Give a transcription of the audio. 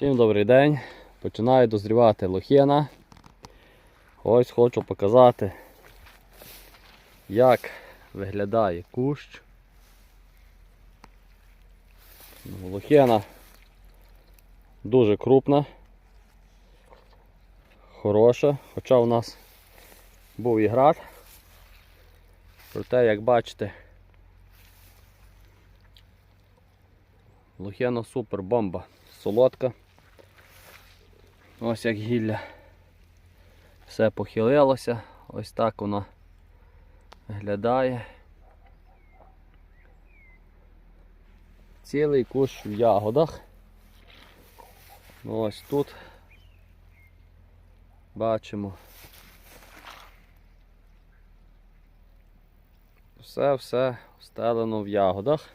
Всім добрий день. Починаю дозрівати лохина. Ось хочу показати, як виглядає кущ. Ну, Лохина дуже крупна, хороша, хоча у нас був і град. Проте, як бачите, лохина супер бомба, солодка. Ось як гілля. Все похилилося, ось так воно виглядає. Цілий кущ в ягодах. Ось тут бачимо. Все-все стелено в ягодах.